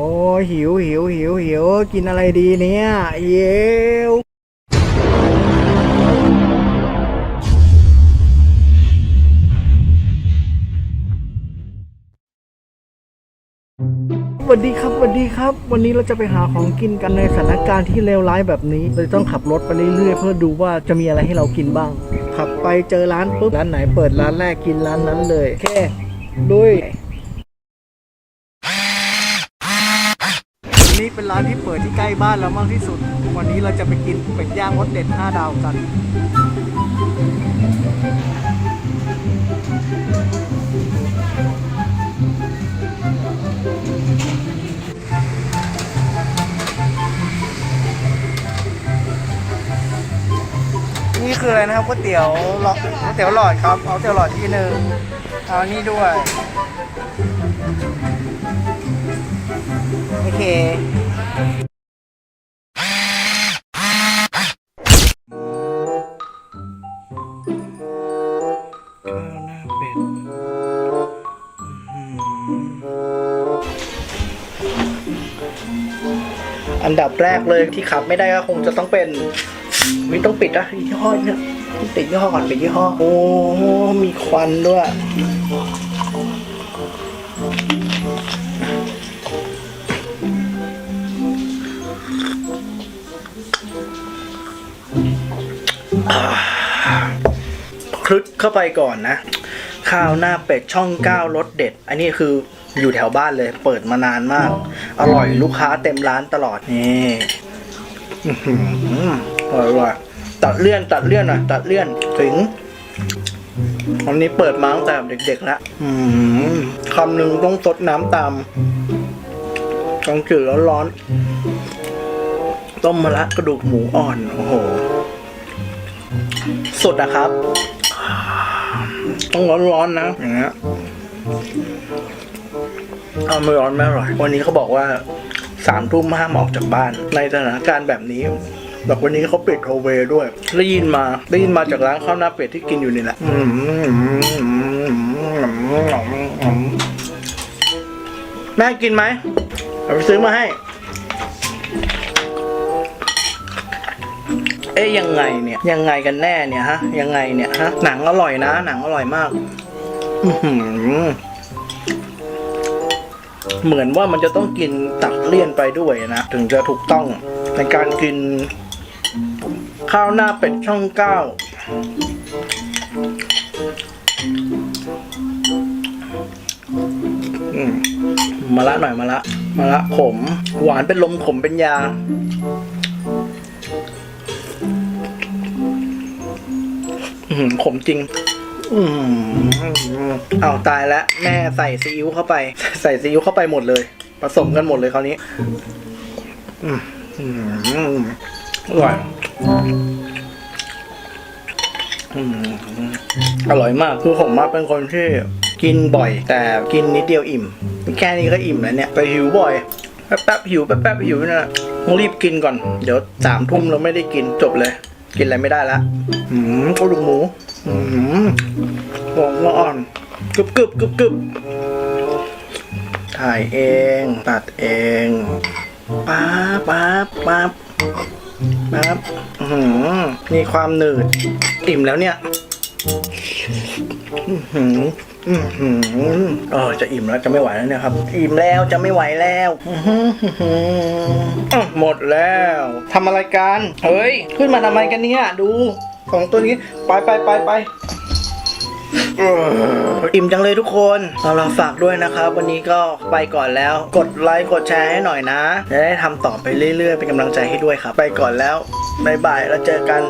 โอ้หิวหิวหิวหิวกินอะไรดีเนี่ยหิวสวัสดีครับสวัสดีครับ วันนี้เราจะไปหาของกินกันในสถานการณ์ที่เลวร้ายแบบนี้เราจะต้องขับรถไปเรื่อยๆเพื่อดูว่าจะมีอะไรให้เรากินบ้าง ขับไปเจอร้านปุ๊บร้านไหนเปิดร้านแรกกินร้านนั้นเลยโอเคลุยวัน นี้เป็นร้านที่เปิดที่ใกล้บ้านเรามากที่สุด วันนี้เราจะไปกินเป็ดย่างรสเด็ด 5 ดาวกันนี่คืออะไรนะครับก๋วยเตี๋ยวหลอดก๋วยเตี๋ยวหลอดครับเอาเตี๋ยวหลอดที่หนึ่งเอานนี้ด้วย โอเคข้าวหน้าเป็ดอันดับแรกเลยที่ขับไม่ได้ก็คงจะต้องเป็นไม่ต้องปิดนะยี่ห้อเนี่ยติดยี่ห้อก่อนปิดยี่ห้อ โอ้ มีควันด้วย คลึกเข้าไปก่อนนะ ข้าวหน้าเป็ดช่องเก้ารสเด็ด อันนี้คืออยู่แถวบ้านเลย เปิดมานานมาก อร่อยลูกค้าเต็มร้านตลอดนี่อื้อหืออร่อยว่ะตัดเลี่ยนตัดเลี่ยนหน่อยตัดเลี่ยนถึงวันนี้เปิดมาตั้งแต่เด็กๆแล้วอืมคำหนึ่งต้องสดน้ำตามต้องจืดแล้วร้อนๆต้มมะระกระดูกหมูอ่อน โอ้โห สดนะครับ ต้องร้อนๆนะ อย่างเงี้ยเอาไม่ร้อนไม่อร่อย วันนี้เขาบอกว่าสามทุ่มห้ามออกจากบ้าน ในสถานการณ์แบบนี้แบบวันนี้เขาปิดโอเวย์ด้วย ได้ยินมา ได้ยินมาจากร้านข้าวหน้าเป็ดที่กินอยู่นี่แหละอืมแม่กินไหม เอาไปซื้อมาให้ เอ๊ยยังไงเนี่ยยังไงกันแน่เนี่ยฮะยังไงเนี่ยฮะหนังอร่อยนะ หนังอร่อยมากเหมือนว่ามันจะต้องกินตักเลี่ยนไปด้วยนะถึงจะถูกต้องในการกิน ข้าวหน้าเป็ดช่องเก้ามมาละหน่อยมาละ มาละขม หวานเป็นลมขมเป็นยา หือขมจริง อืมเอาตายแล้วแม่ใส่ซีอิ๊วเข้าไป ใส่ซีอิ๊วเข้าไปหมดเลย ผสมกันหมดเลยคราวนี้ อืมอืมอร่อยอืมอร่อยมากคือผมมาเป็นคนที่กินบ่อย แต่กินนิดเดียวอิ่ม แค่นี้ก็อิ่มแล้วเนี่ยแต่หิวบ่อยแป๊บๆหิวแป๊บๆหิวนะต้องรีบกินก่อน เดี๋ยวสามทุ่มเราไม่ได้กินจบเลย กินอะไรไม่ได้ละอืมกระดูกหมูอืมหอมอ่อนกรึบกรึบกรึบกรึบถ่ายเอง ตัดเองป๊าบป๊าบป๊าบป๊าบอื้อหือมีความหนืดอิ่มแล้วเนี่ยอือหือ อือหือเออจะอิ่มแล้วจะไม่ไหวแล้วเนี่ยครับ อิ่มแล้วจะไม่ไหวแล้วอื้อหืออื้อหือหมดแล้วทำอะไรกันเฮ้ย ขึ้นมาทำไมกันเนี่ยดูของตัวนี้ไปไปไปไป อิ่มจังเลยทุกคนเราเราฝากด้วยนะครับ วันนี้ก็ไปก่อนแล้ว กดไลค์กดแชร์ให้หน่อยนะ จะได้ทำต่อไปเรื่อยๆ เป็นกำลังใจให้ด้วยครับ ไปก่อนแล้ว บ๊ายบาย แล้วเจอกัน